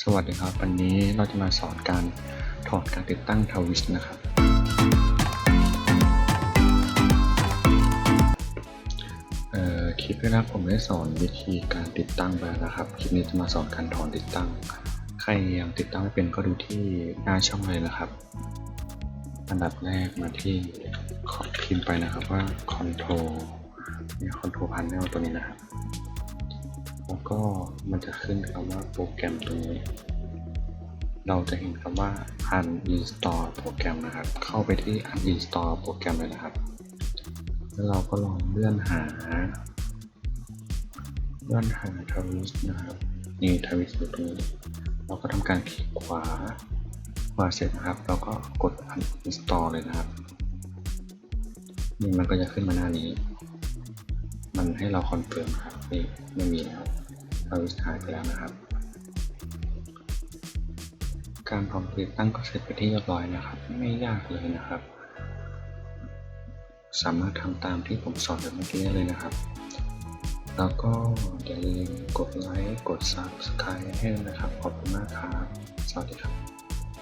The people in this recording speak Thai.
สวัสดีครับ วันนี้เราจะมาสอนการถอดการติดตั้งทวิสนะครับเอ่อคลิปแรกผมได้สอนวิธีการติดตั้งไปแล้วนะครับ คลิปนี้จะมาสอนการถอนติดตั้ง ใครยังติดตั้งไม่เป็นก็ดูที่หน้าช่องเลยนะครับ อันดับแรกมาที่คอพิมพ์ไปนะครับว่า Control เนี่ย Control Panel ตัวนี้นะครับ แล้วก็มันจะขึ้นคำว่าโปรแกรมตรงนี้ เราจะเห็นคำว่า uninstall โปรแกรมนะครับ เข้าไปที่ uninstall โปรแกรมเลยนะครับ แล้วเราก็ลองเลื่อนหา เลื่อนหาทวิสนะครับ นี่ทวิสอยู่ตรงนี้ เราก็ทำการคลิกขวา ขวาเสร็จนะครับ เราก็กด uninstall เลยนะครับ นี่มันก็จะขึ้นมาหน้านี้ มันให้เราคอนเฟิร์มครับ นี่ไม่มีแล้ว เราหายไปแล้วนะครับ การพร้อมติดตั้งก็เสร็จไปที่เรียบร้อยนะครับ ไม่ยากเลยนะครับ สามารถทำตามที่ผมสอนไปเมื่อกี้เลยนะครับ แล้วก็อย่าลืมกดไลค์ กด Subscribe ให้นะครับ ขอบคุณมากครับ สวัสดีครับ